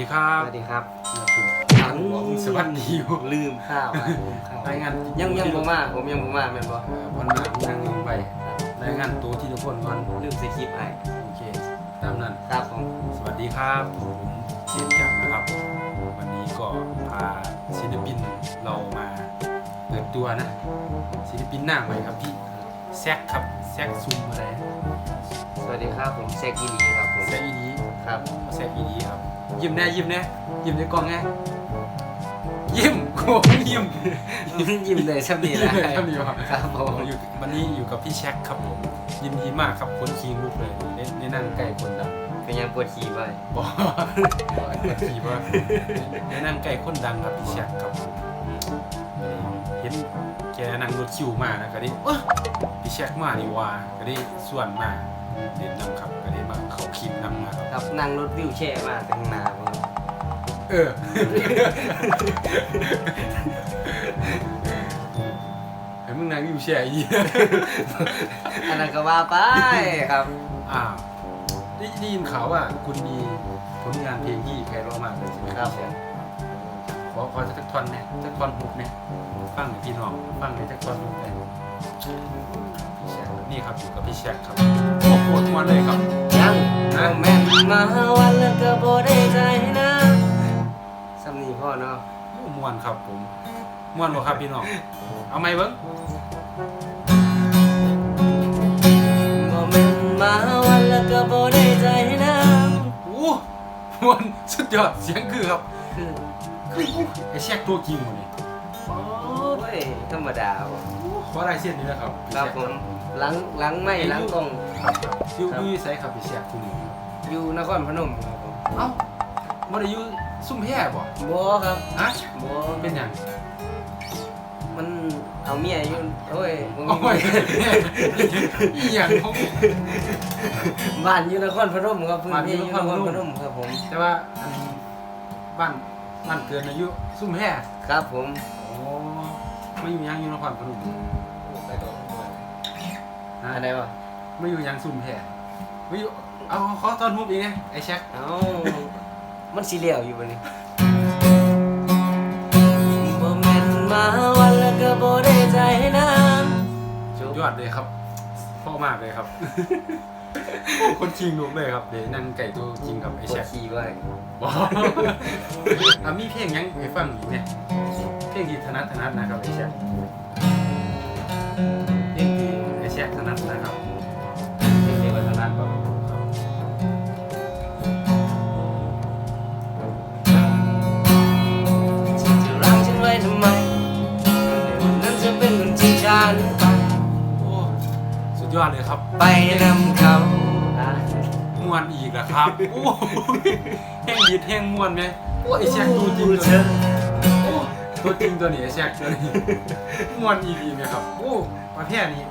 ดีครับอย่าถึงอังบอกมึงสวัสดีอยู่ลืมข้าวไปลืมข้าวรายงานยังยังบ่มาผมยังบ่มาแม่นบ่เอ่อพนมานั่งลงไปรายงานตัวที่ทุกคนก่อนลืมสคริปต์ให้โอเค ตามนั้น ครับผมสวัสดีครับผมเชียนจังนะครับ วันนี้ก็พาศิลปินเรามาเปิดตัวนะศิลปินหน้าใหม่ครับพี่แซกครับแซกซุมอะไรนะสวัสดีครับผมแซกอีลีครับผมแซกอีดีครับ แซกอีดีครับ ยิ้มแน่ยิ้มแน่ยิ้มในกล้องไงยิ้มโค้งยิ้มยิ้มเลยชับนี่แหละยิ้มเลยครับครับผม อยู่วันนี้อยู่กับพี่แช็คครับผมยินดีมากครับคนคิงลูกเลยได้ได้นั่งใกล้คนดังก็ยังปวดขี้ไว้บอกบอกไอ้คนทีว่าได้นั่งใกล้คนดังครับพี่แช็คครับผมเห็นแกนั่งรถคิวมานะก็ได้เอ้อพี่แช็คมานี่ว่าก็ได้ส่วนมาเด่นนำครับก็ได้มาเขาคิมนำมา ครับครับนั่งรถวิวแช่มาตั้งนานผมเออเห็นมึงนั่งอยู่แช่อีอันนั้นก็ว่าไปครับ อ้าวได้ได้ยินข่าวว่าคุณมีผลงานเพลงที่ใครร้องมากเลยใช่ไหมครับพี่แชมป์ขอขอสักท่อนเนี่ยสักท่อนฮุกเนี่ยฟังหน่อยพี่น้องฟังหน่อยสักท่อนฮุกเลย พี่แชมป์นี่ครับอยู่กับพี่แชมป์ครับโอ้โหทุกวันเลยครับ ยังนะแม่นมาวันแล้วก็บ่ได้ใจนะสำนีพ่อเนาะโอ้ม่วนครับผมม่วนบ่ครับพี่น้องเอาไหมเบิ้งบ่แม่นมาวันแล้วก็บ่ได้ใจนะโอ้ม่วนสุดยอดเสียงคือครับคือคืออู้ไอ้แชกตัวจริงหมดนี่โอ้ยธรรมดาบ่ ขอลายเส้นนี้นะครับพี่ครับแชกผมหลังหลังไม่หลังกล้องครับครับอยู่ครับอยู่ไสครับพี่แชกคุณนี่อยู่นครพนมครับผมเอ้าบ่ได้อยู่ซุ่มแพร่บ่บ่ครับฮะบ่เป็นหยังมันเอาเมียอยู่โอ้ยบ่โอ้มียอีหยังของบ้านอยู่นครพนมครับพื้นบ้านอยู่ที่อยู่นนคครรพพนนมมครับผม แต่ว่าอันบ้านบ้านเกิดอายุซุ่มแพร่ครับผมอ๋อ ไม่อยู่หยังอยู่นครพนมฮะอะไรวะไม่อยู่หยังซุ่มแพร่ไม่อยู่เอาขอตอนฮุบอีกนะไอ้แช็คเอ้ามันสิเหลียวอยู่บ่นี่บ่แม่นมาวันแล้วก็บ่ได้ใจนะสุดยอดเลยครับพ่อมากเลยครับโอ้คนจริงลูกเลยครับเดี๋ยวนั่งไก่ตัวจริงครับไอ้ปวแช็ดคขี้ไว้ บอกอะมีเพลงหยังให้ฟังอีกเนี่ยเพ ลงที่ถนัดถนัดนะครับไอ้แช็คเพลงที่ไอ้แช็คถนัดนะครับเพลงที่ว่าถนัดบ่ครับฉันจะรักฉันไว้ทำไมในวันนั้นจะเป็นคนที่ฉันไปโอ้สุดยอดเลยครับ ไปนำเขาอะม่วนอีกแล้วครับโอ้แห้งยิดแห้งม่วนไหมโอ้ไอ้แช็คตัวจริงตัวเธนี้อโอ้ ตัวจริงตัวนี้ไอ้แช็คตัวนี้ม่วนอีดีไหมครับโอ้ประเภทนี้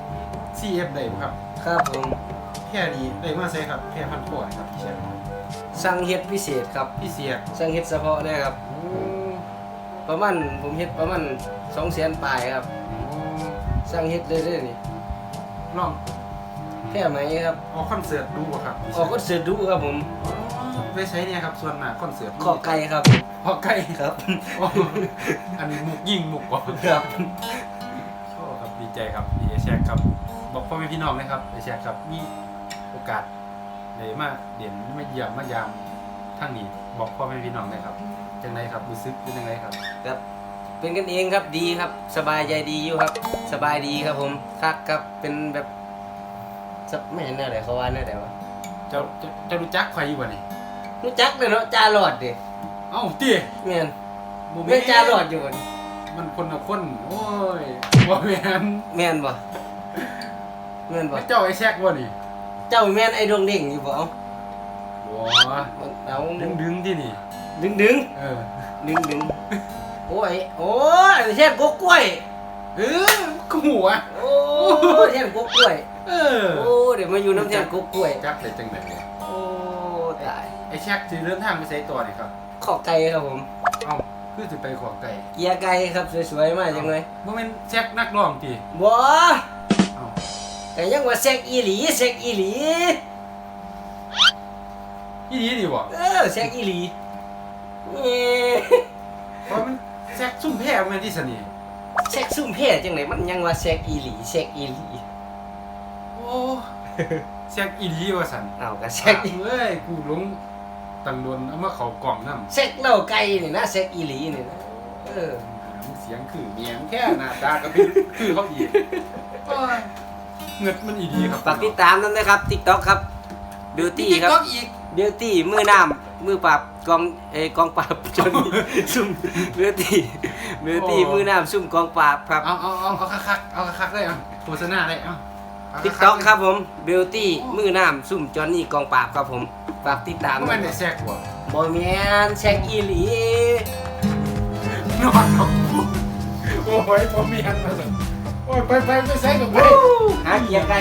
CF ได้บ่ครับครับผมแค่นี้ได้มาใช่ครับแค่พันขวดครับพี่แช็คสั่งเฮ็ดพิเศษครับ พี่เสียสั่งเฮ็ดเฉพาะเลยครับ โอ้ประมาณผมเฮ็ดประมาณ2แสนปลายครับ โอ้สั่งเฮ็ดเลยเด้อนี่ลองแค่ไหมครับ ออกคอนเสิร์ตดูบ่ครับพี่อแช็อกก็เสือดูครับผม อ๋อ ไปใช้เนี่ยครับส่วนมากคอนเสิร์ตขอไก่ครับขอไก่ครับอ๋ออันนี้มุกยิงมุกก่อนครับโอ้ครับดีใจครับดีแชร์ครับ บอกพ่อแม่พี่น้องนะครับไอแชร์ครับมีโอกาสได้มาเด่นมาเยี่ยมมายามทั้งนี้บอกพ่อแม่พี่น้องนะครับจังไรครับรู้สึกเป็นยังไงครับครับ เป็นกันเองครับดีครับ สบายใจดีอยู่ครับ สบายดีครับผมคักครับเป็นแบบสักไม่เห็นแน่ไหนเขาว่าแน่ไหนวะเจ้าเจ้าเจ้ารู้จักใครอยู่บ่นี่ รู้จักเลยเนาะจาหลอดดิเอ้าตีแม่นบ่แม่นจาหลอดอยู่บ่นี่มันคนละคนโอ้ยบ่แม่นแม่นบ่แม่นบ่แล้วเจ้าไอแชร์บ่นี่เจ้าแม่นไอ้ดวงเด้งอยู่บ่เอาบ่เอาดึงดึงๆที่นี่ ดึงดึงเออดึงดึงโอ้ยโอ้ยเช่นกกล้วยเออกูหัวโอ้ยเช่นกกล้วย เออโอ้เดี๋ยวมาอยู่น้ำแทนกกล้วยจักเลยจังไดเนี่ยโอ้ตาย ไอแชร์สิเดินทางไปไสต่อนี่ครับขอไก่ครับผมเอ้าคือสิไปขอไก่เกียร์ไก่ครับสวยๆมากจังเลยบ่แม่นแจ็คนักร้องติบ่เอ้าแต่ยังว่าแซกอีหลีแซกอีหลี อีดีดีบ่เออแซกอีหลีโอ้เอ๊ะเพราะมันแซกซุ่มแพ้แม่นที่สนิทเช็คซุ่มเพศจังไหนมันยังว่าเช็คอีหลีเช็คอีหลีโอ้แซกอีหลีว่าซั่นเอาก็แซเช็กคเอ้ยกูหลง ตังโดนเอามาเข้ากล่องนำเช็คเหล่าไก่นี่นะเช็คอีหลีนี่นะเออมึงเสียงคือเมียงแค่หน้าตาก็คือคือเขาอีกโอ้ยเงือดมันอีดีครับฝากติดตามนั้นนะครับ TikTok ครับ Beauty ครับ TikTok อีก Beauty มือน้ำมือปราบกองเอยกองปราบจนซุ่ม Beauty Beauty มือน้ำซุ่มกองปราบครับเอาเอาเอาเอาคักๆเอาคักๆได้เอาโฆษณาได้เอาเอาคักๆ TikTok ครับผม Beauty มือน้ำซุ่มจอนนี่กองปราบครับผม ฝากติดตามมันไม่ได้แซกว่ะบอแมนเช็คอีหลีนอนกับกูโอ้ยพอมีอันมาเลยโอ้ยไปไปไปใส่กับไปหาเกียร์ไก่